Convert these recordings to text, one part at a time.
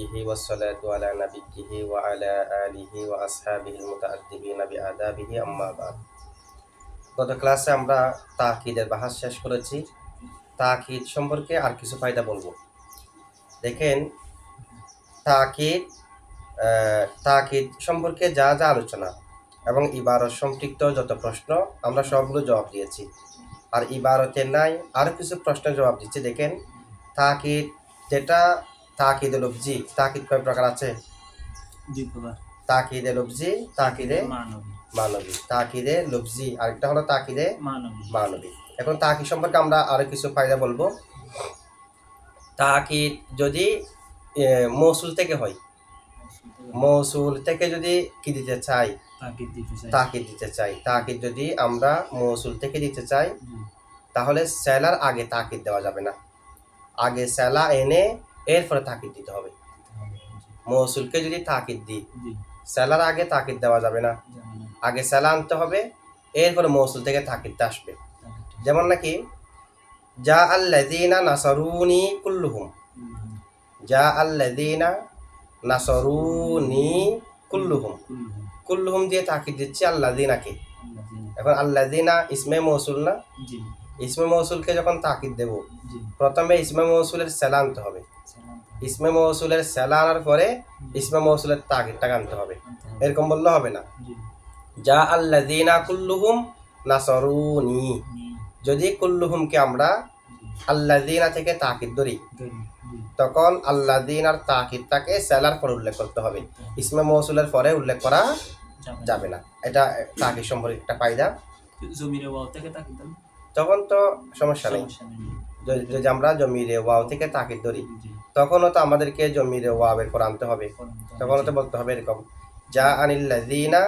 حقه والصلاة على نبيه وعلى آله وأصحابه المتأدبين بآدابه أما بعد গত ক্লাসে আমরা তাকিদের বাহাস শেষ করেছি তাকিদ সম্পর্কে আর কিছু ফায়দা বলবো দেখেন তাকিদ আহ, তাকিদ সম্পর্কে যা যা আলোচনা এবং ইবারত সম্পৃক্ত যত প্রশ্ন আমরা সবগুলো জবাব দিয়েছি আর ইবারতে নাই আরও কিছু প্রশ্নের জবাব দিচ্ছি দেখেন তাকিদ যেটা তাকিদে লফজি তাকিদ কয় প্রকার আছে? দুই প্রকার। তাকিদে লফজি তাকিদে মানবী। তাকিদে লফজি আরেকটা হলো তাকিদে মানবী। মানবী। এখন তাকিদ সম্পর্কে আমরা আরও কিছু ফায়দা বলব। তাকিদ যদি মৌসুল থেকে হয় মৌসুল থেকে যদি কি দিতে চাই? তাকে দিতে চাই। তাকিদ দিতে চাই। তাকিদ যদি আমরা মৌসুল থেকে দিতে চাই তাহলে স্যালার আগে তাকিদ দেওয়া যাবে না। আগে স্যালা এনে এরপরে তাকিদ দিতে হবে। মৌসুলকে যদি তাকিদ দিই স্যালার আগে তাকিদ দেওয়া যাবে না। আগে স্যালা আনতে হবে এরপরে মৌসুল থেকে তাকিদটা আসবে। যেমন নাকি যা আল্লাদিনা নাসারুনি কুল্লুহুম। হুম, যা আল্লাদিনা নাসারুনি কুল্লুহুম। কুল্লুহুম, দিয়ে তাকিদ দিচ্ছি আল্লাদিনাকে। এখন আল্লাদিনা ইসমে মৌসুল না? ইসমে মৌসুলকে যখন তাকিদ দেব প্রথমে ইসমে মহসুলের স্যালা আনতে হবে। ইসমে মৌসুলের সেলা আনার পরে ইসমে মৌসুলের তাকিদটাকে আনতে হবে। আনতে হবে। এরকম বললে হবে না। যা আল্লাদিনা কুল্লুহুম নাসারুনি। যদি কুল্লুহুমকে আমরা জি। আল্লাদিনা থেকে তাকিদ ধরি তখন আল্লাদিন আর তাকিদটাকে সেলার পর উল্লেখ করতে হবে। ইসমে মৌসুলের পরে উল্লেখ করা যাবে না। এটা তাকিদ সম্পর্কে একটা ফায়দা তখন তো সমস্যা নেই। যদি আমরা জমিরে ওয়াও থেকে তাকিদ ধরি তখনও তো আমাদেরকে জমিরে ওয়াবের পর আনতে হবে। তখনও তো বলতে হবে এরকম যা আনিল্লাদিনা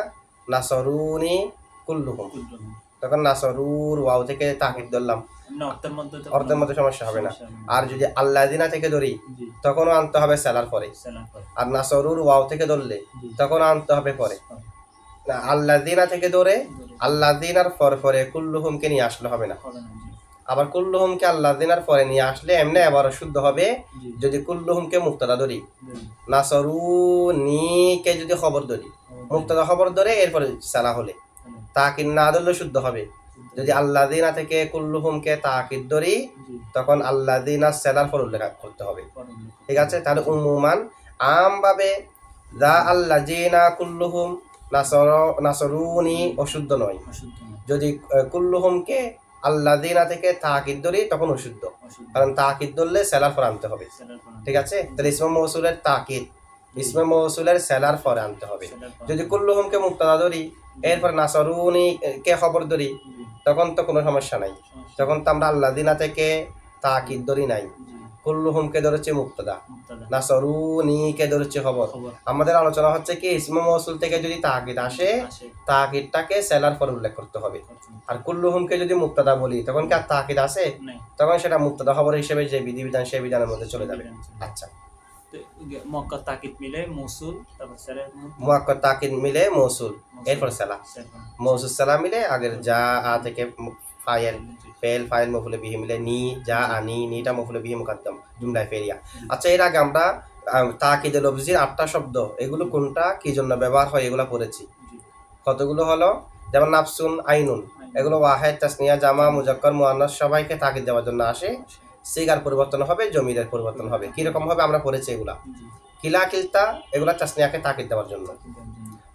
নাসরুনি কুল্লুহুম। কুল্লুহুম। তখন নাসরুর ওয়াও থেকে তাকিদ ধরলাম। অর্থের মধ্যে সমস্যা হবে না। আর যদি আল্লাদিনা থেকে ধরি তখনও আনতে হবে সেলার পরে। আর নাসরুর ওয়াও থেকে ধরলে জি। তখন আনতে হবে পরে। না আল্লাদিনা থেকে ধরে। আল্লাদিনার পর পরে কুল্লুহুমকে নিয়ে আসলে হবে না। আবার কুল্লুহুমকে আল্লাদিনার পরে নিয়ে আসলে এমনি আবার শুদ্ধ হবে যদি কুল্লুহুমকে মুক্তাদা ধরি। নাসরুনিকে যদি খবর ধরি। মুক্তাদা খবর ধরে এরপরে সালা হলে। তাকিদ না ধরলে শুদ্ধ হবে। যদি আল্লাদিনা থেকে কুল্লুহুমকে তাকিদ ধরি তখন তখন আল্লাদিনা সেলার পর উল্লেখ করতে হবে। ঠিক আছে? তাহলে উমুমান আমভাবে যা আল্লাজিনা কুল্লুহুম নাসর নাসরুনি অশুদ্ধ নয়। যদি কুল্লুহুমকে আল্লাদিনা থেকে তাহাকিদ ধরি তখন অশুদ্ধ। কারণ তাহাকিদ ধরলে সেলার ফর আনতে হবে। ঠিক আছে? তাহলে ইসমে মহসুলের তাকিদ ইসমে মহসুলের সেলার ফর আনতে হবে। যদি কুল্লুহমকে মুক্তা মুক্তাদা ধরি এরপর নাসরুনি কে খবর ধরি তখন তো কোনো সমস্যা নাই। তখন তো আমরা আল্লাদিনা থেকে তাকিদ ধরি নাই। জি, কুল্লুহুমকে ধরেছে মুক্তাদা। মুক্তাদা। নাসরুনিকে ধরেছে খবর। আমাদের আলোচনা হচ্ছে কি ইসমে মৌসুল থেকে যদি তাকিদ আসে তাকিদটাকে সেলার পর উল্লেখ করতে হবে। আর যদি মুক্তাদা বলি তখন কি আর তাকিদ আসে? তখন সেটা মুক্তাদা খবর হিসেবে যে বিধিবিধান সেই বিধানের মধ্যে চলে যাবে। আচ্ছা। তাকিদ মিলে মসুল তারপর সেলের তাকিদ মিলে মৌসুল মৌসুল, এরপর সেলা সেল মৌসুল সেলা মিলে আগের যা আ থেকে ফাইল ফেল ফাইল মফুলে বিহি মিলে নি যা আনি নিটা মফুলে বিহি মুকাদ্দম জুমলায় ফেরিয়া আচ্ছা এর আগে আমরা তাকিদে লফজির আটটা শব্দ এগুলো কোনটা কি জন্য ব্যবহার হয় এগুলো পড়েছি কতগুলো হলো যেমন নাফসুন আইনুন এগুলো ওয়াহেদ তাসনিয়া জামা মুজাক্কর মুআন্নাস সবাইকে তাকিদ দেওয়ার জন্য আসে সিগার পরিবর্তন হবে জমিরের পরিবর্তন হবে কীরকম হবে আমরা পড়েছি এগুলা কিলা কিলতা এগুলা তাসনিয়াকে তাকিদ দেওয়ার জন্য।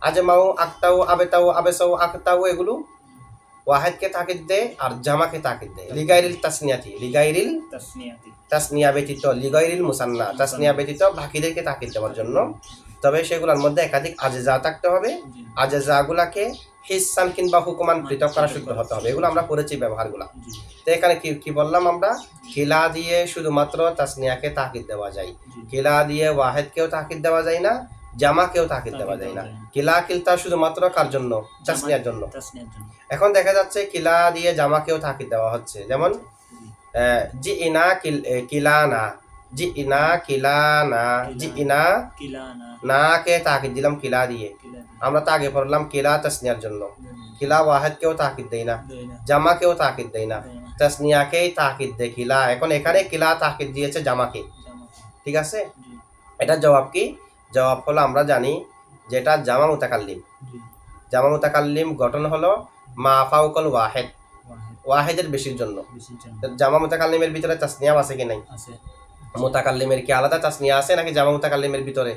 আজমাউ আকতাউ আবেতাউ আবেসাউ আকতাউ এগুলো ওয়াহেদকে তাকিদ দেয় আর জামাকে তাকিদ দেয় লিগাইরিল তাসনিয়াতি লিগাইরিল তাসনিয়াতি। তাসনিয়া ব্যতীত লিগাইরিল মুসান্না তাসনিয়া ব্যতীত বাকিদেরকে তাকিদ দেওয়ার জন্য। তবে সেগুলোর মধ্যে একাধিক আজেজা থাকতে হবে। আজেজাগুলাকে হিসান কিংবা হুকুমান পৃথক করা শুদ্ধ হতে হবে। এগুলো আমরা করেছি ব্যবহারগুলা। তো এখানে কি কি বললাম আমরা? খিলা দিয়ে শুধুমাত্র তাসনিয়াকে তাকিদ দেওয়া যায়। কিলা দিয়ে ওয়াহেদকেও তাকিদ দেওয়া যায় না। জামাকেও তাকিদ দেওয়া যায় না। কিলা কিলতা শুধুমাত্র কার জন্য? তাসনিয়ার জন্য। এখন দেখা যাচ্ছে কিলা দিয়ে জামাকেও তাকিদ দেওয়া হচ্ছে। যেমন জি, ইনা কিল কিলানা জি ইনা কিলা না। জি ইনা না। কে তাকিদ দিলাম কিলা দিয়ে। আমরা তো আগে পড়লাম কিলা তাসনিয়ার জন্য। কিলা ওয়াহেদকেও তাকিদ দেই না। দেয় না, জামাকেও তাকিদ দেই না। দেয় না, তাসনিয়াকেই তাকিদ দেয় কিলা। এখন এখানে কিলা তাকিদ দিয়েছে জামাকে ঠিক আছে? এটার জবাব কি? জবাব হলো আমরা জানি যেটা জামা মুতাকাল্লিম। জামা মুতাকাল্লিম গঠন হলো মা ফাউকল ওয়াহেদ। ওয়াহেদের বেশির জন্য। জামা মুতাকাল্লিমের ভিতরে তাসনিয়াম আছে কি নাই? আছে। মুতাকাল্লিমের কি আলাদা তাসনিয়া আছে নাকি জামা মুতাকাল্লিমের ভিতরে?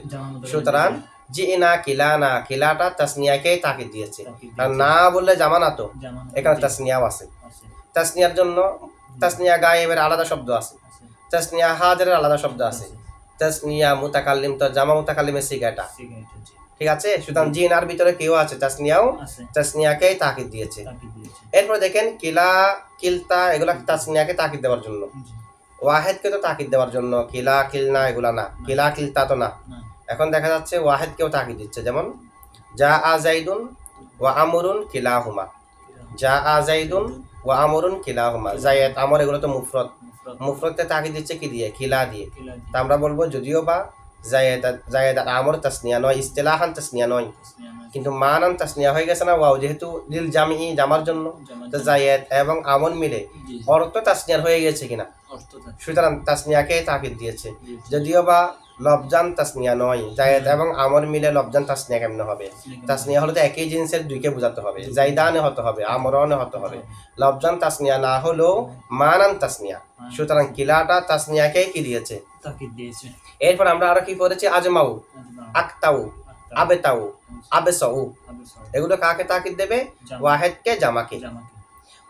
সুতরাং জি না কিলা না কিলাটা তাসনিয়াকেই তাকে দিয়েছে। আর না বললে জামা না তো। এখানে তাসনিয়াও আছে। তাসনিয়ার জন্য তাসনিয়া গায়েবের আলাদা শব্দ আছে। আছে। তাসনিয়া হাজারের আলাদা শব্দ আছে। তাসনিয়া মুতাকাল্লিম তো জামা মুতাকাল্লিমের সিগাটা। ঠিক আছে? সুতরাং জিনার ভিতরে কেউ আছে তাসনিয়াও আছে। তাসনিয়াকেই তাকিদ দিয়েছে। এরপর দেখেন কিলা কিলতা এগুলা তাসনিয়াকে তাকিদ দেওয়ার জন্য। ওয়াহেদকে তো তাকিদ দেওয়ার জন্য কিলা কিলনা এগুলা না। কিলা কিলতা তো না। এখন দেখা যাচ্ছে ওয়াহেদকেও তাকিদ দিচ্ছে যেমন যা আ জাইদুন ওয়া আমরুন কিলাহুমা। যা আ জাইদুন ওয়া আমরুন কিলাহুমা। জায়েদ আমর এগুলো তো মুফরত মুফরদ। তাকে দিচ্ছে কি দিয়ে? খিলা দিয়ে। তা আমরা বলব যদিও বা জায়েদ আমর তাসনিয়া নয় ইস্তেলাহান তাসনিয়া নয়। কিন্তু মানান তাসনিয়া হয়ে গেছে না ওয়াও যেহেতু লিল জামি জামার জন্য। তো জায়েদ এবং আমন মিলে অর্থ তাসনিয়ার হয়ে গেছে কিনা? সুতরাং তাসনিয়াকে তাকিদ দিয়েছে। যদিও বা লবজান তাসনিয়া নয় জায়েদ এবং আমর মিলে লবজান তাসনিয়া কেমন হবে? তাসনিয়া হলে তো একই জিনিসের দুইকে বোঝাতে হবে। জাইদানে হতে হবে আমরনে হতে হবে। লবজান তাসনিয়া না হলেও মানান তাসনিয়া। সুতরাং কিলাটা তাসনিয়াকে কি দিয়েছে? এরপর আমরা আরও কি পড়েছি? আজমাউ আজমা আক্তাউ আবেতাউ আবেসাউ। এগুলো কাকে তাকিদ দেবে? জামা ওয়াহেদকে জামাকে।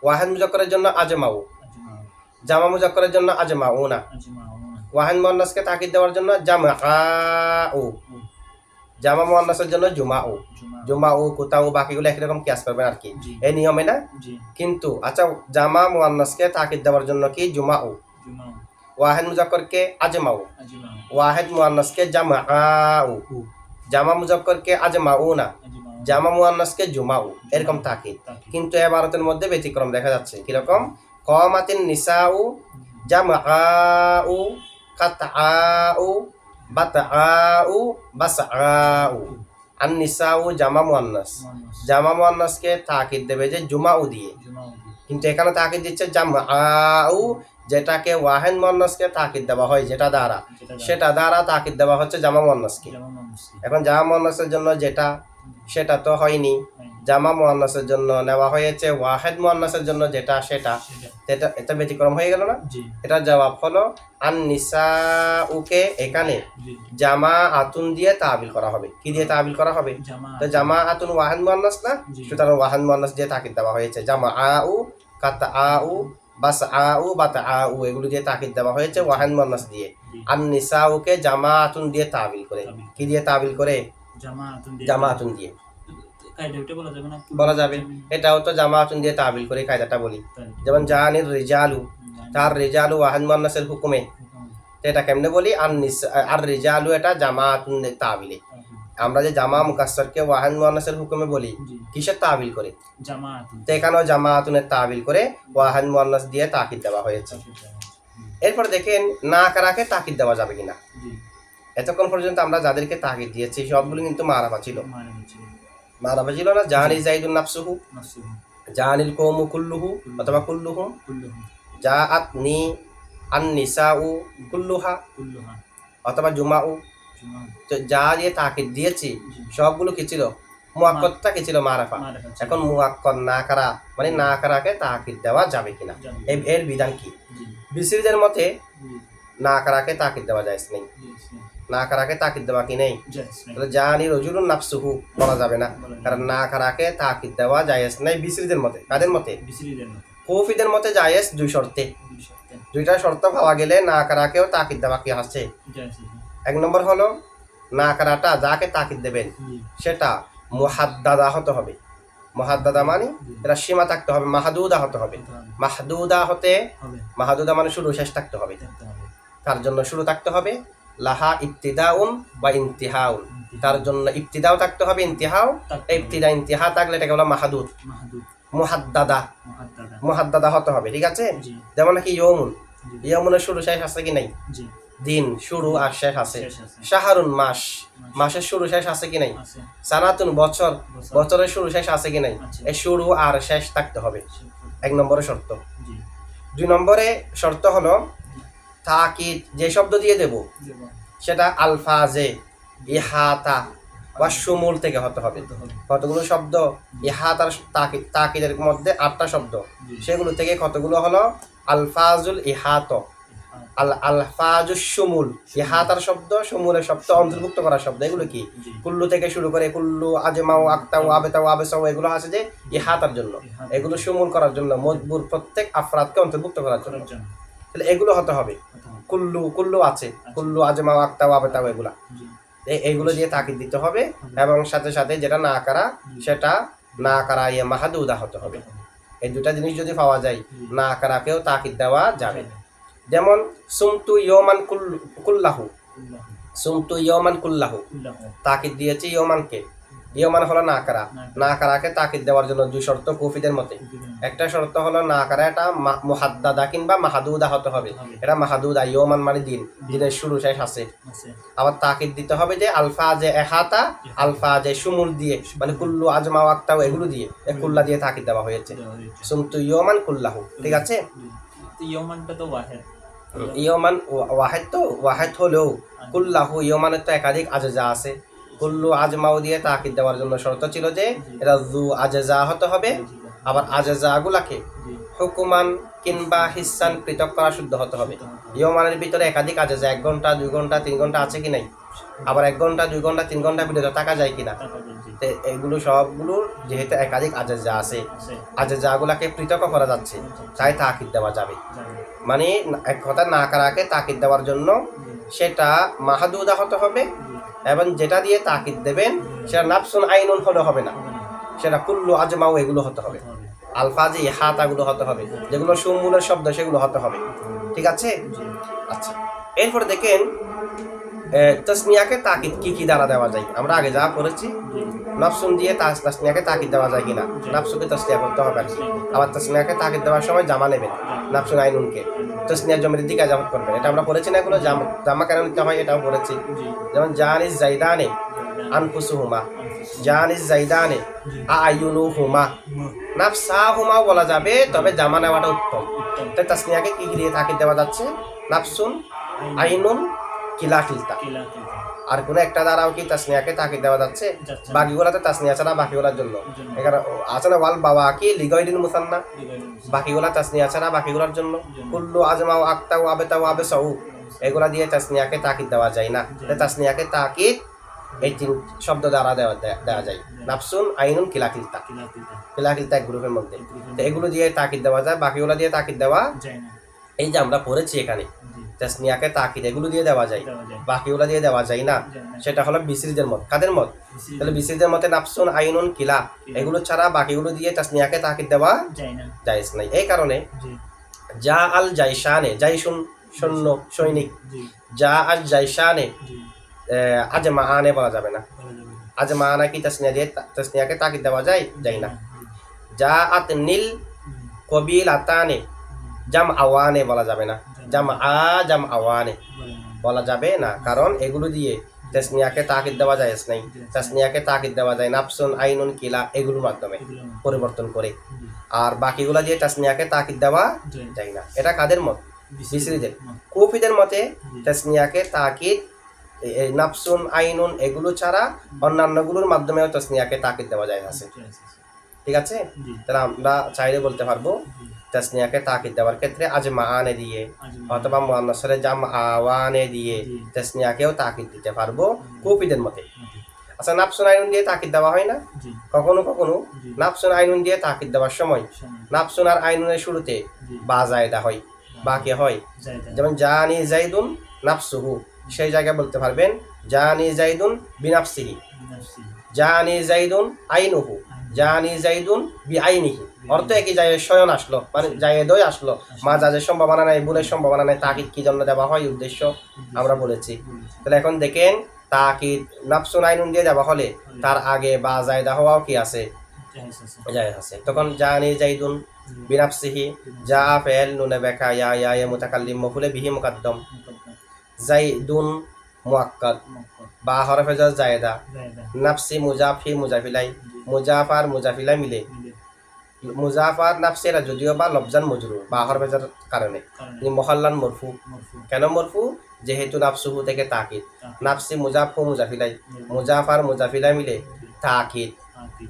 ওয়াহেদ মুজাক্করের জন্য আজমাউ। আজমা জামা মুজাক্করের জন্য আজমাউ। না আজমা ওনা ওয়াহেদ মুয়ান্নাসকে তাকিদ দেওয়ার জন্য জামাউ জামা মুয়ান্নাসের জন্য জুমাউ জুমা জুমাউ কুতাউ বাকিগুলো একই রকম কিয়াস করবেন আর কি। এই নিয়মে না? কিন্তু আচ্ছা জামা মুয়ান্নাসকে তাকিদ দেওয়ার জন্য কি? জুমা ওয়াহেদ মুজাক্করকে আজমাউ আজমা ওয়াহেদ মুয়ান্নাসকে জামাউ উ জামা মুজাক্করকে আজমাউ না। জামা মুয়ান্নাসকে জুমাউ এরকম থাকে। কিন্তু এ এবারতের মধ্যে ব্যতিক্রম দেখা যাচ্ছে। কীরকম? কমাতিন নিসাউ জামাউ কাতআউ বাতআউ বাসআউ। আন নিসাউ জামা মুয়ান্নাস জামা মুয়ান্নাসকে তাকিদ দেবে যে জুমাউ দিয়ে। কিন্তু এখানে তাকিদ দিচ্ছে জামাউ যেটাকে ওয়াহেন মুয়ান্নাসকে তাকিদ দেওয়া হয় যেটা দ্বারা। সেটা দ্বারা তাকিদ দেওয়া হচ্ছে জামা মানুষ এখন জামা মুয়ান্নাসের জন্য যেটা সেটা তো হয়নি। জামা মুয়ান্নাসের জন্য নেওয়া হয়েছে ওয়াহেদ মুয়ান্নাসের জন্য যেটা সেটা। এটা এটা ব্যতিক্রম হয়ে গেল না? জি। এটার জবাব হলো আন নিসাউকে এখানে জামা আতুন দিয়ে তাবিল করা হবে। কি দিয়ে তাবিল করা হবে? তো জামা আতুন ওয়াহেদ মুয়ান্নাস না। সুতরাং ওয়াহান মুয়ান্নাস দিয়ে তাকিদ দেওয়া হয়েছে। জামা আ আউ কাত আউ বাস আউ বাত আউ এগুলো দিয়ে তাকিদ দেওয়া হয়েছে ওয়াহান মুয়ান্নাস দিয়ে। আন নিসাউকে জামা আতুন দিয়ে তাবিল করে। কি দিয়ে তাবিল করে? জামা আতুন দিয়ে। বলা যাবে এটাও তো জামা আতুন দিয়ে তাবিল করে কায়দাটা বলি। যেমন জাহানির রিজালু। তার রিজালু ওয়াহান মুয়ান্নাসের হুকুমে। এটা কেমনে বলি? আর আর রিজালু এটা জামাতুন তাবিল। আমরা যে জামা মুকাসসরকে ওয়াহান মুয়ান্নাসের হুকুমে বলি কিসের তাবিল করে? তো এখানেও জামাতুনের তাবিল করে ওয়াহান মুয়ান্নাস দিয়ে তাকিদ দেওয়া হয়েছে। এরপর দেখেন না কারাকে তাকিদ দেওয়া যাবে কিনা? এতক্ষণ পর্যন্ত আমরা যাদেরকে তাকিদ দিয়েছি সবগুলো কিন্তু মারাফা ছিল। মারাফা ছিল। না জাহানি জাইদুন নাফসুহু জাহানিল কৌমু কুল্লুহু অথবা কুল্লুহু। যা আতনি আন নিসাউ কুল্লুহা কুল্লুহা। অথবা জুমাউ। জুমা তো যা দিয়ে তাকিদ দিয়েছি সবগুলো কি ছিল? মুয়াক্কতটা কি ছিল মারাফা? এখন মুয়াক্কত না করা মানে না করাকে তাকিদ দেওয়া যাবে কিনা। এর- বিধান কি? জি। বিসিরদের মতে না করাকে তাকিদ দেওয়া যায় নেই। না করাকে তাকিদ দেওয়া কি নেই? তাহলে জানি রজুলুন নাফসুহু বলা যাবে না। কারণ না। করাকে তাকিদ দেওয়া জায়েজ নাই বিসিরদের মতে। কাদের মতে? কৌফিদের মতে জায়েজ দুই শর্তে। দুইটা শর্ত পাওয়া গেলে না করাকেও তাকিদ দেওয়া কি আছে এক নম্বর হলো না করাটা যাকে তাকিদ দেবেন সেটা মুহাদ্দাদা হতে হবে। মুহাদ্দাদা মানে এটা সীমা থাকতে হবে মাহাদুদা হতে হবে। মাহদুদা হতে মাহাদুদা মানে শুরু শেষ থাকতে হবে। তার জন্য শুরু থাকতে হবে লাহা ইবতিদাউন বা ইন্তিহাউন। তার জন্য ইফতিদাও থাকতে হবে ইন্তিহাও। ইফতিদা ইন্তিহা থাকলে এটাকে বলা মাহাদুদ। মাহদুদ। মুহাদ্দাদা। মুহাদ্দাদা। হতে হবে ঠিক আছে? যেমন নাকি ইয়মুন। ইয়মুনের শুরু শেষ আছে কি নাই? জি। দিন শুরু আর শেষ আছে। শাহরুন মাস। মাসের শুরু শেষ আছে কি নাই? সানাতুন বছর। বছর। বছরের শুরু শেষ আছে কি নাই। এই শুরু আর শেষ থাকতে হবে। এক নম্বরে শর্ত। দুই নম্বরে শর্ত হলো তাকিদ যে শব্দ দিয়ে দেব সেটা আলফাজে ইহাতা বা সুমুল থেকে হতে হবে। কতগুলো শব্দ? ইহাতার তাকি- তাকিদের মধ্যে আটটা শব্দ। সেগুলো থেকে কতগুলো হলো? আলফাজুল ইহাত। আল আলফাজুল সুমুল। ইহাতার শব্দ সুমুলের শব্দ অন্তর্ভুক্ত করা শব্দ এগুলো কি? কুল্লু থেকে শুরু করে কুল্লু আজমাও আক্তাও আবেতাও আবেসাও এগুলো আছে যে ইহাতার জন্য। এগুলো সুমুল করার জন্য মজবুর প্রত্যেক আফরাদকে অন্তর্ভুক্ত করার জন্য। তাহলে এগুলো হতে হবে। কুল্লু কুল্লু আছে। কুল্লু আজমাও আক্তাও আবেতাও এগুলা। জি। এ- এইগুলো দিয়ে তাকিদ দিতে হবে এবং সাথে সাথে যেটা না করা সেটা না করা ইয়ে মাহাদুদা হতে হবে। এই দুটা জিনিস যদি পাওয়া যায় না কারাকেও তাকিদ দেওয়া যাবে। যেমন সুমতু ইয়মান কুল্লু কুল্লাহু। সুমতু ইয়মান কুল্লাহু। তাকিদ দিয়েছে ইয়মানকে। ইয়মান হলো না কারা না কারাকে তাকিদ দেওয়ার জন্য দুই শর্ত কুফিদের মতে। একটা শর্ত হলো না কারা এটা মুহাদ্দাদা কিংবা মাহাদুদা হতে হবে। এটা মাহাদুদা ইয়মান মানে দিন। দিনের শুরু শেষ আছে। আবার তাকিদ দিতে হবে যে আলফা যে এহাতা আলফা যে সুমুল দিয়ে। মানে কুল্লু আজমা ওয়াক্তাও এগুলো দিয়ে এ কুল্লা দিয়ে। তাকিদ দেওয়া হয়েছে। দেওয়া হয়েছে। সুমতু ইয়মান কুল্লাহু। ঠিক আছে? ইয়মানটা তো ওয়াহেদ। ইয়মান ওয়াহেদ তো ওয়াহেদ হলেও কুল্লাহু ইয়মানের তো একাধিক আজেজা আছে। কুল্লু আজমাও দিয়ে তাকিদ দেওয়ার জন্য শর্ত ছিল যে এটা জু আজেজা হতে হবে আবার আজেজা গুলাকে হুকুমান কিংবা হিসান পৃথক করা শুদ্ধ হতে হবে। ইয়মানের ভিতরে একাধিক আজেজা এক ঘণ্টা দুই ঘণ্টা তিন ঘণ্টা আছে কি নাই? আবার এক ঘণ্টা দুই ঘণ্টা তিন ঘণ্টা বিরত থাকা যায় কিনা? তো এগুলো সবগুলোর যেহেতু একাধিক আজেজা আছে আছে। আজেজা গুলাকে পৃথক করা যাচ্ছে তাই তাকিদ দেওয়া যাবে। মানে এক কথা না কারাকে তাকিদ দেওয়ার জন্য সেটা মাহাদুদা হতে হবে এবং যেটা দিয়ে তাকিদ দেবেন সেটা নাফসুন আইনুন হলে হবে না। সেটা কুল্লু আজমাও এগুলো হতে হবে। আলফাজি হাতাগুলো হতে হবে। যেগুলো সুমূলের শব্দ সেগুলো হতে হবে। ঠিক আছে? আচ্ছা। এরপরে দেখেন তসমিয়াকে তাকিদ কি কি দ্বারা দেওয়া যায়? আমরা আগে যা করেছি নফসুন দিয়ে তাস, তসমিয়াকে তাকিদ দেওয়া যায় কিনা? নাফসুকে তসমিয়া করতে হবে। আবার তসমিয়াকে তাকিদ দেওয়ার সময় জামা নেবেন নাফসুন আইনুনকে। তসমিয়ার জমির দিকে জামত করবেন। এটা আমরা পড়েছি না এগুলো জামা জামা কেন নিতে হয় এটাও পড়েছি। যেমন, জানিস জাইদানে আনফুসু হুমা জানিস জাইদানে আয়ুনুহুমা নাফসাহুমা বলা যাবে, তবে জামা নেওয়াটা উত্তম। তাই তাসনিয়াকে কি দিয়ে তাকিদ দেওয়া যাচ্ছে? নাফসুন আইনুন কিলা কিলতা কিলা কিলা আর কোনো একটা দ্বারাও কি তাসনিয়াকে তাকিদ দেওয়া যাচ্ছে। বাকিগুলাতে তাসনিয়া ছাড়া বাকিগুলার জন্য। এখানে আছে না ওয়াল বাবা কি? মুসান্না। বাকিগুলা তাসনিয়া ছাড়া বাকিগুলার জন্য। কুল্লু এগুলা দিয়ে তাসনিয়াকে তাকিদ দেওয়া যায় না। তাসনিয়াকে তাকিদ এই তিন শব্দ দ্বারা দেওয়া দেওয়া যায়। নাফসুন আইনুন কিলা কিলতা কিলা কিলা কিলা কিলতা এক গ্রুপের মধ্যে। তো এগুলো দিয়ে তাকিদ দেওয়া যায় বাকিগুলো দিয়ে তাকিদ দেওয়া এই যে আমরা পড়েছি এখানে। তাসনিয়াকে তাকিদ এগুলো দিয়ে দেওয়া যায়। বাকিগুলো দিয়ে দেওয়া যায় না। সেটা হলো বিসিরিদের মত। কাদের মত? তাহলে বিসিরিদের মতে নাফসুন আইনুন কিলা। এগুলো ছাড়া বাকিগুলো দিয়ে তাসনিয়াকে তাকিদ দেওয়া যায় নাই। এই কারণে জি। যা আল জাইশানে জাইশুন সৈন্য সৈনিক। জি। যা আল জাইশানে আজ মাহানে বলা যাবে না। আজ মাহানা কি তাসনিয়া দিয়ে তাসনিয়াকে তাকিদ দেওয়া যায়? যায় না। যা আত নীল কবিল আতানে জাম আওয়ানে বলা যাবে না। জাম আ জাম আওয়ানে বলা যাবে না। কারণ এগুলো দিয়ে তাসনিয়াকে তাকিদ দেওয়া যায় নাই তাসনিয়াকে তাকিদ দেওয়া যায় নাফসুন আইনুন কিলা এগুলোর মাধ্যমে পরিবর্তন করে আর বাকিগুলো দিয়ে তাসনিয়াকে তাকিদ দেওয়া যায় না। এটা কাদের মত বেশি কুফিদের মতে তাসনিয়াকে তাকিদ এই নাফসুন আইনুন এগুলো ছাড়া অন্যান্যগুলোর মাধ্যমেও তাসনিয়াকে তাকিদ দেওয়া যায় আছে। ঠিক আছে তাহলে আমরা চাইলে বলতে পারব তাসনিয়াকে তাকিদ দেওয়ার ক্ষেত্রে আজ মাআনে দিয়ে আজ অথবা মুয়ান্নাসরে জাম আওয়ানে দিয়ে। তাসনিয়াকেও তাকিদ দিতে পারব কুফিদের মতে। আচ্ছা নাফসুন আইনুন দিয়ে তাকিদ দেওয়া হয় না? কখনো কখনো? নাফসুন আইনুন দিয়ে তাকিদ দেওয়ার সময়। নাফসুন আর আইনুনের শুরুতে বা জায়দা হয় বা কে হয়। যেমন জানি জাইদুন নাফসুহু সেই জায়গায় বলতে পারবেন জানি জাইদুন বিনাফসিহি। জানি জাইদুন আইনুহু। জানি জাইদুন বি আইনিহি অর্থ একই জায়গায় শয়ন আসলো? মানে জায়েদই আসলো। মা যাদের সম্ভাবনা নাই ভুলের সম্ভাবনা নাই তাকিদ কি জন্য দেওয়া হয় উদ্দেশ্য আমরা বলেছি। তাহলে এখন দেখেন তাকিদ নাফসুন আইনুন দিয়ে দেওয়া হলে তার আগে বা জায়দা হওয়াও কি আছে? যায় আছে, তখন জানি জাইদুন বিনাফসিহি যা ফেল নুনে বেকা ইয়া ইয়া মুতাকাল্লিম মফুলে বিহি মুকাদ্দম। জাইদুন মুয়াক্কাদ। বা হরফে জাজ জায়েদা। নাফসি মুজাফি মুজাফিলাই। মুজাফার মুজাফিলাই মিলে। মুজাফার নাফসেরা যদিও বা লফজান মজরু বা হরফে জার কারণে। মহল্লান মরফু। কেন মরফু? যেহেতু নাফসুহু থেকে তাকিদ। নাফসি মুজাফ মুজাফিলাই। জি, মুজাফ আর মুজাফিলাই মিলে তাকিদ।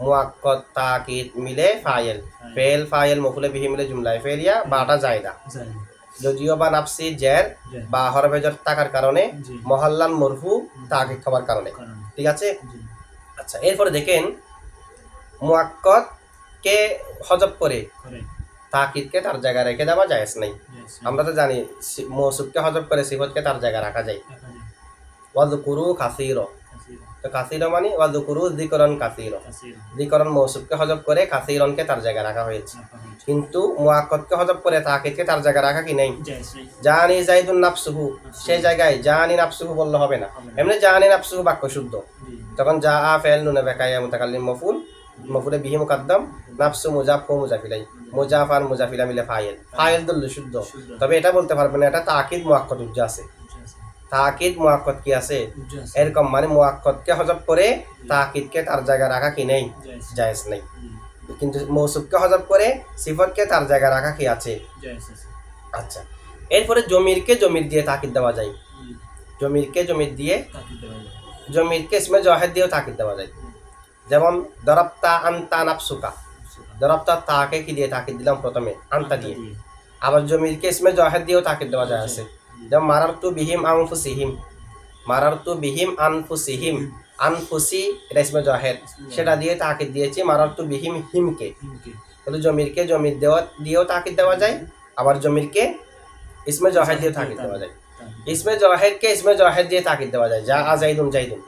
মুয়াক্কত তাকিদ মিলে ফাইল ফেল ফাইল মফুলে বিহি মিলে জুমলায়। ফেলিয়া বাটা জায়দা। যদিও বা নাফসি জের বা হরফেজর থাকার কারণে মহল্লান মরফু তাকিদ খাবার কারণে। ঠিক আছে? আচ্ছা এরপরে দেখেন মুয়াক্কত কে হজব করে? করে, তাকিদকে তার জায়গায় রেখে দেওয়া যায় নাই। আমরা তো জানি মৌসুফকে হজব করে সিফতকে তার জায়গায় রাখা যায়। ওয়াজকুরু কাসির কাসিরা, তো কাসির মানে ওয়াজকুরু যিকরণ কাসির। কাসিরা, যিকরণ মৌসুফকে হজব করে কাসিরনকে তার জায়গায় রাখা হয়েছে। কিন্তু মুয়াক্কতকে হজব করে তাকিদকে তার জায়গায় রাখা কি নেই? জানি জাইদুন নাফসুহু সেই জায়গায় জানি নাফসুহু বললে হবে না। এমনি জানি নাফসুহু বাক্য শুদ্ধ। তখন যা আ ফেল নুনে বেকাইয়া মুতাকাল্লিম মফুল মফুলে বিহি মুকাদ্দাম নাফসু মুজাফ ও মুজাফিলাই। মুজাফ আর মুজাফিলা মিলে ফাইল। ফাইল দুল্লু শুদ্ধ। তবে এটা বলতে পারবেন না এটা তাকিদ মুয়াক্কত উজ্জা আছে, তাকিদ মুয়াক্কত কি আছে? এরকম মানে মুয়াক্কতকে হজব করে তাকিদকে তার জায়গা রাখা কি নেই? জায়েজ। নেই। কিন্তু মৌসুফকে হজব করে সিফতকে তার জায়গা রাখা কি আছে? আচ্ছা। এরপরে জমিরকে জমির দিয়ে তাকিদ দেওয়া যায়। জমিরকে জমির দিয়ে জমিরকে ইসমে জহেদ দিয়েও তাকিদ দেওয়া যায়। যেমন দরপ্তা আন্তা নাফসুকা। সুরা, দরপ্তা তাকে কি দিয়ে তাকিদ দিলাম প্রথমে? আন্তা দিয়ে। আবার জমিরকে ইসমে জহেদ দিয়েও তাকিদ দেওয়া যায় আছে। জি, যেমন মারার তু বিহিম আনফুসিহিম মারার তু বিহিম আনফুসিহিম আনফুসি এটা ইসমে জহেদ সেটা দিয়ে তাকিদ দিয়েছি মারার তু বিহিম হিমকে তাহলে জমিরকে জমির দেওয়া দিয়েও তাকিদ দেওয়া যায় আবার জমিরকে ইসমে জহেদ দিয়েও তাকিদ দেওয়া যায়। ইসমে জহেরকে ইসমে জহেদ দিয়ে তাকিদ দেওয়া যায় যা আজাইদুন জাইদুন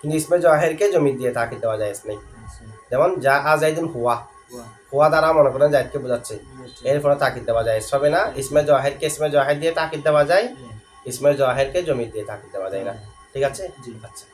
কিন্তু ইসমে জহেরকে জমির দিয়ে তাকিদ দেওয়া যায় নাই yes, যেমন যা আজাইদুন হুয়া। হুয়া, দ্বারা মনে করেন জাইদকে বোঝাচ্ছে। এরপরে তাকিদ দেওয়া যায়। হবে না? ইসমে জহেরকে ইসমে জহের দিয়ে তাকিদ দেওয়া যায়। ইসমে জহেরকে জমির দিয়ে তাকিদ দেওয়া যায় না। ঠিক আছে? জি। আচ্ছা।